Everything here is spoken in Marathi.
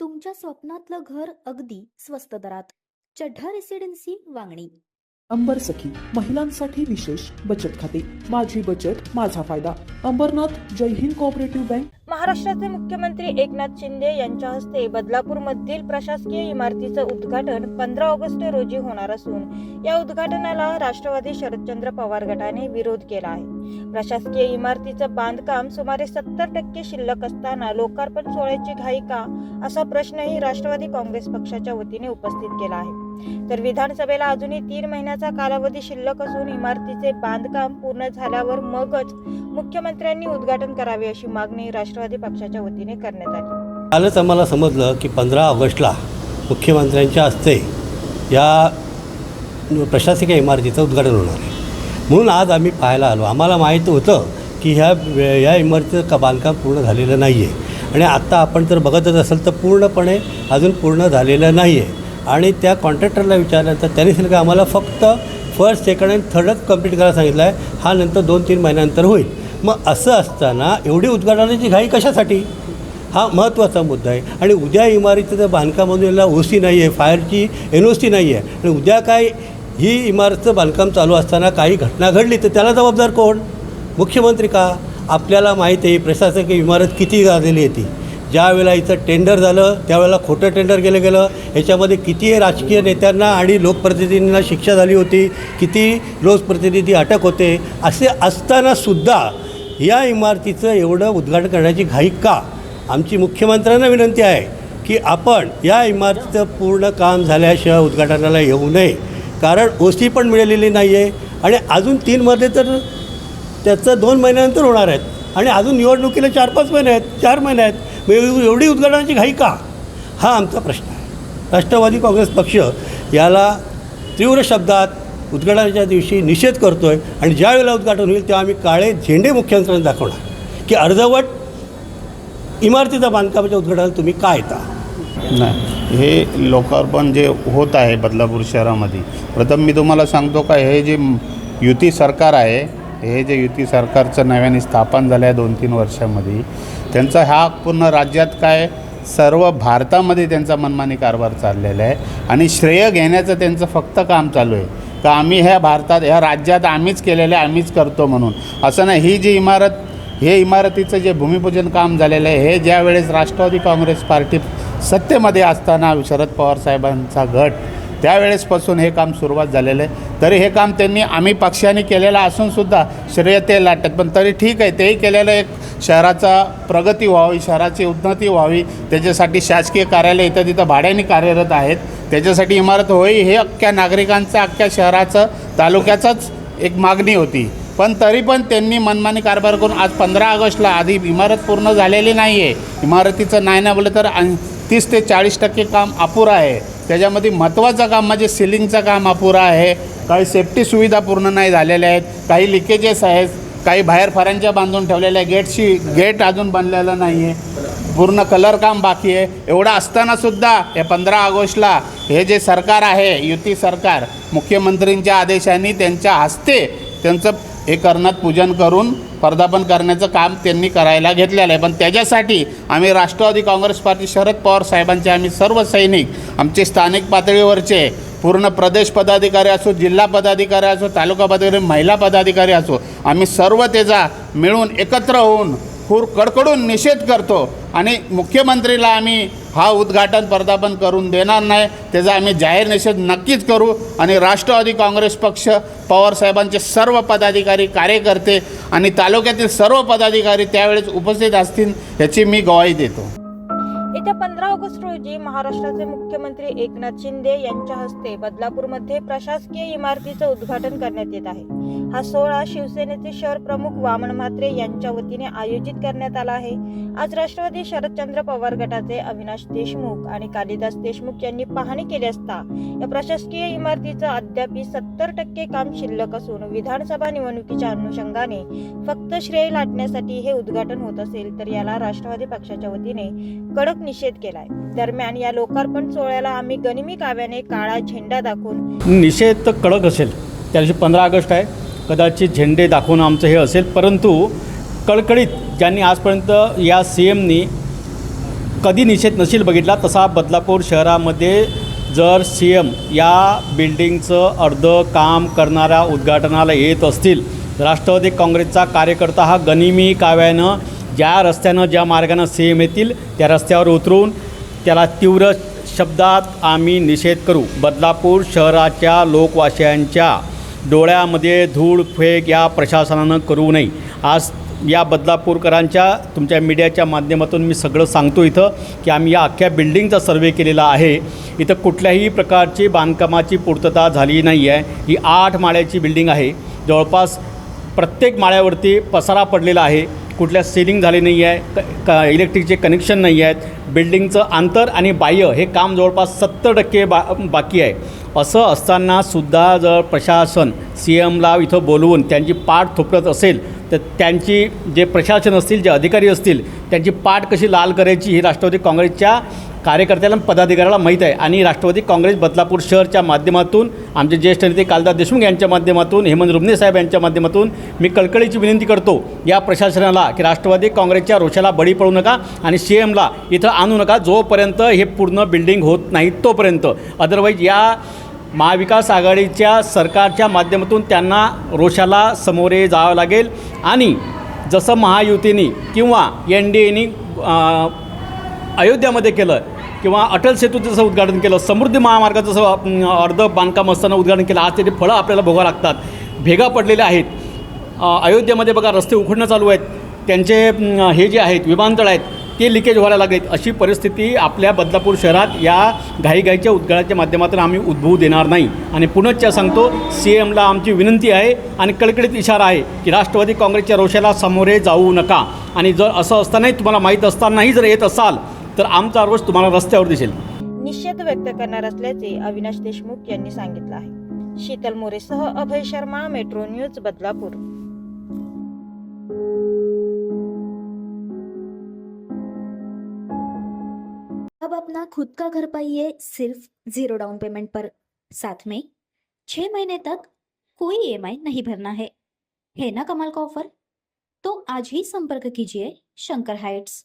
तुमच्या स्वप्नातलं घर अगदी स्वस्त दरात. चढ्ढा रेसिडेन्सी वांगणी. अंबर सखी महिलांसाठी विशेष बचत खाते. माझी बचत माझा फायदा. अंबरनाथ जय हिंद कोऑपरेटिव्ह बँक महाराष्ट्राचे मुख्यमंत्री एकनाथ शिंदे यांच्या हस्ते बदलापूर मधील प्रशासकीय इमारतीचं उद्घाटन पंधरा ऑगस्ट रोजी होणार असून या उद्घाटनाला राष्ट्रवादी शरदचंद्र पवार गटाने विरोध केला आहे. प्रशासकीय इमारतीचं बांधकाम सुमारे सत्तर टक्के शिल्लक असताना लोकार्पण सोहळ्याची घाई का असा प्रश्नही राष्ट्रवादी काँग्रेस पक्षाच्या वतीने उपस्थित केला आहे. तर विधानसभेला अजूनही तीन महिन्याचा कालावधी शिल्लक असून इमारतीचे बांधकाम पूर्ण झाल्यावर मगच मुख्यमंत्र्यांनी उद्घाटन करावे अशी मागणी राष्ट्रवादी पक्षाच्या वतीने करण्यात आली. कालच आम्हाला समजलं की पंधरा ऑगस्टला मुख्यमंत्र्यांच्या हस्ते या प्रशासकीय इमारतीचं उद्घाटन होणार आहे. म्हणून आज आम्ही पाहायला आलो. आम्हाला माहीत होतं की ह्या या इमारतीचं का बांधकाम पूर्ण झालेलं नाही आहे आणि आत्ता आपण जर बघतच असेल तर पूर्णपणे अजून पूर्ण झालेलं नाही आहे आणि त्या कॉन्ट्रॅक्टरला विचारल्यानंतर त्यांनी सांगितलं की आम्हाला फक्त फर्स्ट सेकंड आणि थर्डच कंप्लीट करायला सांगितलं आहे. हा नंतर दोन तीन महिन्यानंतर होईल. मग असं असताना एवढी उद्घाटनाची घाई कशासाठी? हा महत्त्वाचा मुद्दा आहे. आणि उद्या इमारतीचं बांधकामामधून याला ओ सी नाही आहे फायरची एन ओ सी नाही आहे आणि उद्या काय ही इमारतीचं बांधकाम चालू असताना काही घटना घडली तर त्याला जबाबदार कोण? मुख्यमंत्री का? आपल्याला माहीत आहे प्रशासकीय इमारत किती गाजलेली आहे ती इथं टेंडर झालं त्यावेळेला खोटं टेंडर केलं गेलं. ह्याच्यामध्ये किती राजकीय नेत्यांना आणि लोकप्रतिनिधींना शिक्षा झाली होती किती लोकप्रतिनिधी अटक होते असे असतानासुद्धा या इमारतीचं एवढं उद्घाटन करण्याची घाई का? आमची मुख्यमंत्र्यांना विनंती आहे की आपण या इमारतीचं पूर्ण काम झाल्याशिवाय उद्घाटनाला येऊ नये. कारण ओ सी पण मिळालेली नाही आहे आणि अजून तीनमध्ये तर त्याचं दोन महिन्यानंतर होणार आहेत. आणि अजून निवडणुकीला चार पाच महिने आहेत चार महिने आहेत. मग एवढी उद्घाटनाची घाई का? हा आमचा प्रश्न आहे. राष्ट्रवादी काँग्रेस पक्ष याला तीव्र शब्दात उद्घाटनाच्या दिवशी निषेध करतो आहे आणि ज्या वेळेला उद्घाटन होईल तेव्हा आम्ही काळे झेंडे मुख्यमंत्र्यांना दाखवणार. की अर्धवट इमारतीचा बांधकामाच्या उद्घाटनाला तुम्ही का येता? नाही. हे लोकार्पण जे होत आहे बदलापूर शहरामध्ये प्रथम मी तुम्हाला सांगतो का हे जे युती सरकार आहे हे जे युती सरकारचं नव्याने स्थापन झालं आहे दोन तीन वर्षामध्ये त्यांचा हा पूर्ण राज्यात काय सर्व भारतामध्ये त्यांचा मनमानी कारभार चाललेला आहे. आणि श्रेय घेण्याचं त्यांचं फक्त काम चालू आहे. का आम्ही ह्या भारतात ह्या राज्यात आम्हीच केलेलं आहे आम्हीच करतो म्हणून. असं नाही ही जी इमारत हे इमारतीचं जे भूमिपूजन काम झालेलं आहे हे ज्या वेळेस राष्ट्रवादी काँग्रेस पार्टी सत्तेमध्ये असताना शरद पवार साहेबांचा गट त्यावेळेसपासून हे काम सुरुवात झालेलं आहे. तरी हे काम त्यांनी आम्ही पक्षाने केलेलं असूनसुद्धा श्रेय ते लाटत पण तरी ठीक आहे तेही केलेलं एक शहराचा प्रगती व्हावी शहराची उन्नती व्हावी त्याच्यासाठी शासकीय कार्यालय इथं तिथं भाड्याने कार्यरत आहेत. त्याच्यासाठी इमारत होई हे अख्ख्या नागरिकांचं अख्ख्या शहराचं तालुक्याचंच एक मागणी होती. पण तरी पण त्यांनी मनमानी कारभार करून आज पंधरा ऑगस्टला आधी इमारत पूर्ण झालेली नाही आहे इमारतीचं नाही ना बोललं तर तीस ते चाळीस टक्के काम अपुरं आहे. त्याच्यामध्ये महत्त्वाचं काम म्हणजे सिलिंगचं काम अपुरं आहे. काही सेफ्टी सुविधा पूर्ण नाही झालेल्या आहेत. काही लिकेजेस आहेत. काही बाहेर फरांच्या बांधून ठेवलेल्या आहे गेटशी गेट अजून बनलेलं नाही आहे पूर्ण कलर काम बाकी आहे. एवढं असतानासुद्धा हे पंधरा ऑगस्टला हे जे सरकार आहे युती सरकार मुख्यमंत्रींच्या आदेशाने त्यांच्या हस्ते त्यांचं हे करण्यात पूजन करून पदार्पण करण्याचं काम त्यांनी करायला घेतलेलं आहे. पण त्याच्यासाठी आम्ही राष्ट्रवादी काँग्रेस पार्टी शरद पवार साहेबांचे आम्ही सर्व सैनिक आमचे स्थानिक पातळीवरचे पूर्ण प्रदेश पदाधिकारी असो जिल्हा पदाधिकारी असो तालुका पदाधिकारी महिला पदाधिकारी असो आम्ही सर्व त्याचा मिळून एकत्र होऊन खूर कडकडून निषेध करतो. आणि मुख्यमंत्रीला आम्ही हा उद्घाटन पदार्पण करून देणार नाही त्याचा आम्ही जाहीर निषेध नक्कीच करू. आणि राष्ट्रवादी काँग्रेस पक्ष पवारसाहेबांचे सर्व पदाधिकारी कार्यकर्ते आणि तालुक्यातील सर्व पदाधिकारी त्यावेळेस उपस्थित असतील याची मी गवाही देतो. येत्या पंधरा ऑगस्ट रोजी महाराष्ट्राचे मुख्यमंत्री एकनाथ शिंदे यांच्या हस्ते बदलापूरमध्ये प्रशासकीय इमारतीचं उद्घाटन करण्यात येत आहे. हा सोहळा शिवसेनेचे शहर प्रमुख वामन म्हात्रे यांच्या वतीने आयोजित करण्यात आला आहे. आज राष्ट्रवादी शरदचंद्र पवार गटाचे अविनाश देशमुख आणि कालिदास देशमुख यांनी पाहणी केली असता या प्रशासकीय इमारतीचं अद्याप सत्तर टक्के काम शिल्लक असून विधानसभा निवडणुकीच्या अनुषंगाने फक्त श्रेय लाटण्यासाठी हे उद्घाटन होत असेल तर याला राष्ट्रवादी पक्षाच्या वतीने कडक निषेध केला केलाय दरम्यान या लोकार्पण सोहळ्याला आम्ही गनिमी काव्याने काळा झेंडा दाखवून निषेध तर कडक असेल. त्या दिवशी पंधरा ऑगस्ट आहे. कदाचित झेंडे दाखवून आमचं हे असेल. परंतु कळकळीत ज्यांनी आजपर्यंत या सी एमनी कधी निषेध नसेल बघितला तसा बदलापूर शहरामध्ये जर सी एम या बिल्डिंगचं अर्ध काम करणाऱ्या उद्घाटनाला येत असतील राष्ट्रवादी काँग्रेसचा कार्यकर्ता हा गनिमी काव्यानं ज्या रस्त्यानं ज्या मार्गानं सी एम येतील त्या रस्त्यावर उतरून त्याला तीव्र शब्दात आम्ही निषेध करू. बदलापूर शहराच्या लोकवासियांच्या डोळ्यामध्ये धूळ फेक या प्रशासनानं करू नये. आज या बदलापूरकरांच्या तुमच्या मीडियाच्या माध्यमातून मी सगळं सांगतो इथं की आम्ही या अख्ख्या बिल्डिंगचा सर्वे केलेला आहे. इथं कुठल्याही प्रकारची बांधकामाची पूर्तता झाली नाही आहे ही आठ माळ्याची बिल्डिंग आहे. जवळपास प्रत्येक माळ्यावरती पसारा पडलेला आहे. कुठल्या सिलिंग झाली नाही आहे क क इलेक्ट्रिकचे कनेक्शन नाही आहेत बिल्डिंगचं आंतर आणि बाह्य हे काम जवळपास सत्तर टक्के बा बाकी आहे. असं असतानासुद्धा जर प्रशासन सी एमला इथं बोलवून त्यांची पाठ थोपटत असेल तर त्यांची जे प्रशासन असतील जे अधिकारी असतील त्यांची पाठ कशी लाल करायची ही राष्ट्रवादी काँग्रेसच्या कार्यकर्त्याला पदाधिकाऱ्याला माहीत आहे. आणि राष्ट्रवादी काँग्रेस बदलापूर शहरच्या माध्यमातून आमचे ज्येष्ठ नेते कालदास देशमुख यांच्या माध्यमातून हेमंत रुमने साहेब यांच्या माध्यमातून मी कळकळीची विनंती करतो या प्रशासनाला की राष्ट्रवादी काँग्रेसच्या रोषाला बळी पडू नका आणि सी एमला इथं आणू नका. जोपर्यंत हे पूर्ण बिल्डिंग होत नाही तोपर्यंत. अदरवाईज या महाविकास आघाडीच्या सरकारच्या माध्यमातून त्यांना रोषाला समोरे जावं लागेल. आणि जसं महायुतीने किंवा एन डी एनी अयोध्यामध्ये केलं किंवा अटल सेतूचं जसं उद्घाटन केलं समृद्धी महामार्गाचं जसं अर्ध बांधकाम असताना उद्घाटन केलं आज त्याची फळं आपल्याला भोगावं लागतात भेगा पडलेल्या आहेत. अयोध्यामध्ये अयोध्येमध्ये बघा रस्ते उखडणं चालू आहेत त्यांचे हे जे आहेत विमानतळ आहेत ते लिकेज व्हायला लागलेत. अशी परिस्थिती आपल्या बदलापूर शहरात या घाईघाईच्या उद्घाटनाच्या माध्यमातून आम्ही उद्भवू देणार नाही. आणि पुनश्च सांगतो सी एमला आमची विनंती आहे आणि कळकळीत इशारा आहे की राष्ट्रवादी काँग्रेसच्या रोषाला सामोरे जाऊ नका. आणि जर असं असतानाही तुम्हाला माहीत असतानाही जर येत असाल तर आमचा रोष तुम्हाला रस्त्यावर दिसेल. निषेध व्यक्त करणार असल्याचे अविनाश देशमुख यांनी सांगितलं आहे. शीतल मोरेसह अभय शर्मा मेट्रो न्यूज बदलापूर. अब अपना खुद का घर पाइए सिर्फ जीरो डाउन पेमेंट पर। साथ में छह महीने तक कोई ईएमआई नहीं भरना है। है ना कमाल का ऑफर तो आज ही संपर्क कीजिए Shankar heights.